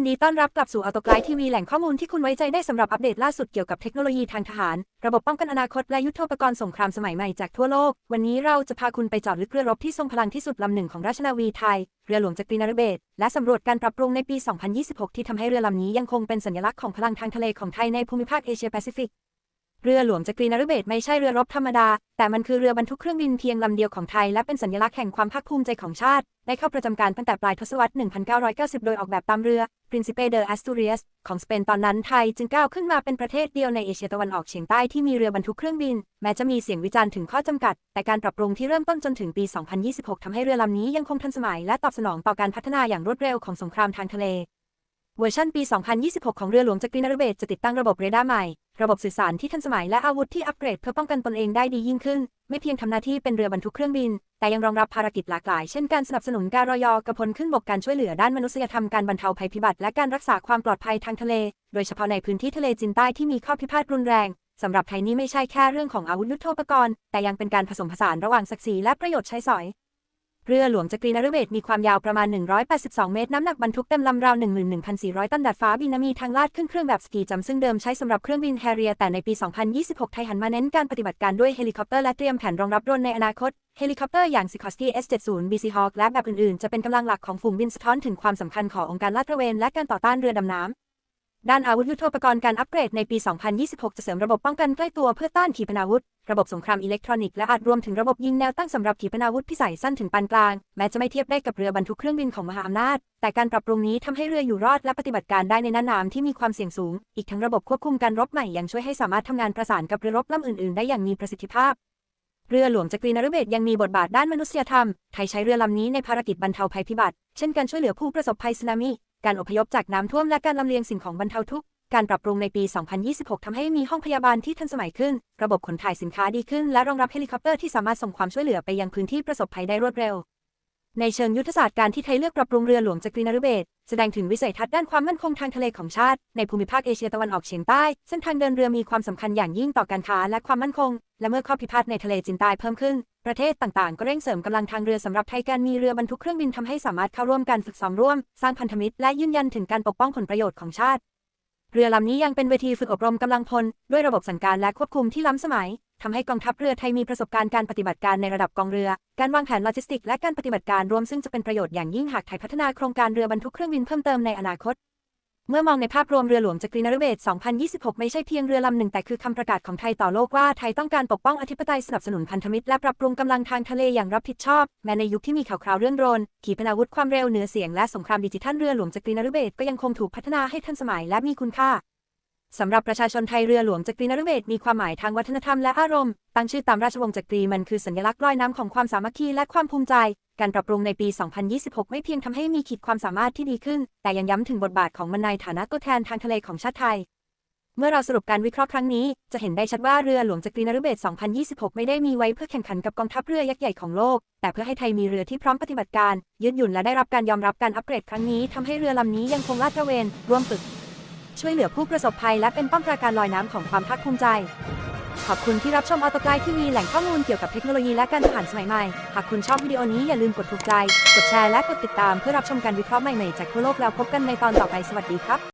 ินดีต้อนรับกลับสู่อัตโกไลทีวีแหล่งข้อมูลที่คุณไว้ใจได้สำหรับอัปเดตล่าสุดเกี่ยวกับเทคโนโลยีทางทหาร ระบบป้องกันอนาคตและยุทโธปกรณ์สงครามสมัยใหม่จากทั่วโลก วันนี้เราจะพาคุณไปเจอดลึกเรือรบที่ทรงพลังที่สุดลำหนึ่งของราชนาวีไทย เรือหลวงจักรีนฤเบศและสำรวจการปรับปรุงในปี 2026 ที่ทำให้เรือลำนี้ยังคงเป็นสัญลักษณ์ของพลังทางทะเลของไทยในภูมิภาคเอเชียแปซิฟิก เรือหลวงจักรีนฤเบศไม่ใช่เรือรบธรรมดา แต่มันคือเรือบรรทุกเครื่องบินเพียงลำเดียวของไทยและเป็นสัญลักษณ์แห่งความภาคภูมิใจของชาติ ได้เข้าประจำการตั้งแต่ปลายทศวรรษ 1990 โดยออกแบบตามเรือ Príncipe de Asturias ของสเปนตอนนั้นไทยจึงก้าวขึ้นมาเป็นประเทศเดียวในเอเชียตะวันออกเฉียงใต้ที่มีเรือบรรทุกเครื่องบิน แม้จะมีเสียงวิจารณ์ถึงข้อจำกัด แต่การปรับปรุงที่เริ่มต้นจนถึงปี 2026ทำให้เรือลำนี้ยังคงทันสมัย และตอบสนองต่อการพัฒนาอย่างรวดเร็วของสงครามทางทะเล เวอร์ชันปี 2026 ของเรือหลวงจักรีนฤเบศจะติดตั้งระบบเรดาร์ใหม่ ระบบสื่อสารที่ทันสมัยและอาวุธที่อัปเกรดเพื่อป้องกันตนเองได้ดียิ่งขึ้น ไม่เพียงทำหน้าที่เป็นเรือบรรทุกเครื่องบิน แต่ยังรองรับภารกิจหลากหลาย เช่นการสนับสนุนการรอยอกระพลขึ้นบกการช่วยเหลือด้านมนุษยธรรมการบรรเทาภัยพิบัติและการรักษาความปลอดภัยทางทะเล โดยเฉพาะในพื้นที่ทะเลจีนใต้ที่มีข้อพิพาทรุนแรงสำหรับไทยนี่ไม่ใช่แค่เรื่องของอาวุธยุทโธปกรณ์ แต่ยังเป็นการผสมผสานระหว่างศักดิ์ศรีและประโยชน์ใช้สอย เรือหลวงจักรีนฤเบศมีความยาวประมาณ 182 เมตร น้ำหนักบรรทุกเต็มลำราว 11,400 ตันดัดฟ้าบินมีทางลาดขึ้นเครื่องแบบสกีจำซึ่งเดิมใช้สำหรับเครื่องบินแฮร์เรีย แต่ในปี 2026 ไทยหันมาเน้นการปฏิบัติการด้วยเฮลิคอปเตอร์และเตรียมแผนรองรับโดรนในอนาคต เฮลิคอปเตอร์อย่าง Sikorsky S70 BC Hawk และแบบอื่นๆ จะเป็นกำลังหลักของฝูงบินสะท้อนถึงความสำคัญขององค์การลาดตระเวนและการต่อต้านเรือดำน้ำ ด้านอาวุธยุทโธปกรณ์การอัปเกรดในปี 2026 จะเสริมระบบป้องกันใกล้ตัวเพื่อต้านขีปนาวุธ ระบบสงครามอิเล็กทรอนิกส์และอาจรวมถึงระบบยิงแนวตั้งสำหรับขีปนาวุธพิสัยสั้นถึงปานกลาง แม้จะไม่เทียบได้กับเรือบรรทุกเครื่องบินของมหาอำนาจ แต่การปรับปรุงนี้ทำให้เรืออยู่รอดและปฏิบัติการได้ในน่านน้ำที่มีความเสี่ยงสูง อีกทั้งระบบควบคุมการรบใหม่ยังช่วยให้สามารถทำงานประสานกับเรือรบลำอื่นๆ ได้อย่างมีประสิทธิภาพเรือหลวงจักรีนฤเบศยังมีบทบาทด้านมนุษยธรรม ไทยใช้เรือลำนี้ในภารกิจบรรเทาภัยพิบัติ เช่นการช่วยเหลือผู้ประสบภัยสึนามิ การอพยพจากน้ำท่วมและการลำเลียงสิ่งของบรรเทาทุกข์ การปรับปรุงในปี 2026 ทำให้มีห้องพยาบาลที่ทันสมัยขึ้น ระบบขนถ่ายสินค้าดีขึ้น และรองรับเฮลิคอปเตอร์ที่สามารถส่งความช่วยเหลือไปยังพื้นที่ประสบภัยได้รวดเร็ว ในเชิงยุทธศาสตร์การที่ไทยเลือกปรับปรุงเรือหลวงจักรีนฤเบศแสดงถึงวิสัยทัศน์ด้านความมั่นคงทางทะเลของชาติ ในภูมิภาคเอเชียตะวันออกเฉียงใต้ เส้นทางเดินเรือมีความสำคัญอย่างยิ่งต่อการค้าและความมั่นคง และเมื่อข้อพิพาทในทะเลจีนใต้เพิ่มขึ้น ประเทศต่างๆ ก็เร่งเสริมกำลังทางเรือสำหรับไทยการมีเรือบรรทุกเครื่องบินทำให้สามารถเข้าร่วมการฝึกซ้อมร่วม สร้างพันธมิตรและยืนยันถึงการปกป้องผลประโยชน์ของชาติ เรือลำนี้ยังเป็นเวทีฝึกอบรมกำลังพล ด้วยระบบสั่งการและควบคุมที่ล้ำสมัยทำให้กองทัพเรือไทยมีประสบการณ์การปฏิบัติการในระดับกองเรือ การวางแผนโลจิสติก และการปฏิบัติการรวมซึ่งจะเป็นประโยชน์อย่างยิ่งหากไทยพัฒนาโครงการเรือบรรทุกเครื่องบินเพิ่มเติมในอนาคต เมื่อมองในภาพรวมเรือหลวงจักรีนฤเบศร2026 ไม่ใช่เพียงเรือลำหนึ่งแต่คือคำประกาศของไทยต่อโลกว่าไทยต้องการปกป้องอธิปไตยสนับสนุนพันธมิตรและปรับปรุงกำลังทางทะเลอย่างรับผิดชอบ แม้ในยุคที่มีข่าวคราวเรื่องโดรนขีปนาวุธความเร็วเหนือเสียงและสงครามดิจิทัลเรือหลวงจักรีนฤเบศก็ยังคงถูกพัฒนาให้ทันสมัยและมีคุณค่า สำหรับประชาชนไทยเรือหลวงจักรีนฤเบศมีความหมายทางวัฒนธรรมและอารมณ์ ตั้งชื่อตามราชวงศ์จักรีมันคือสัญลักษณ์ลอยน้ำของความสามัคคีและความภูมิใจ การปรับปรุงในปี 2026 ไม่เพียงทำให้มีขีดความสามารถที่ดีขึ้น แต่ยังย้ำถึงบทบาทของมันในฐานะตัวแทนทางทะเลของชาติไทย เมื่อเราสรุปการวิเคราะห์ครั้งนี้ จะเห็นได้ชัดว่าเรือหลวงจักรีนฤเบศ2026 ไม่ได้มีไว้เพื่อแข่งขันกับกองทัพเรือยักษ์ใหญ่ของโลก แต่เพื่อให้ไทยมีเรือที่พร้อมปฏิบัติการยืดหยุ่นและได้รับการยอมรับการอัปเกรดครั้งนี้ทำให้เรือลำนี้ยังคงลาดตระเวนร่วมฝึก ช่วยเหลือผู้ประสบภัยและเป็นป้อมปราการลอยน้ำของความภาคภูมิใจ ขอบคุณที่รับชมออโตไกด์ที่มีแหล่งข้อมูลเกี่ยวกับเทคโนโลยีและการทหารสมัยใหม่ หากคุณชอบวิดีโอนี้อย่าลืมกดถูกใจ กดแชร์และกดติดตามเพื่อรับชมการวิเคราะห์ใหม่ๆจากทั่วโลกแล้วพบกันในตอนต่อไปสวัสดีครับ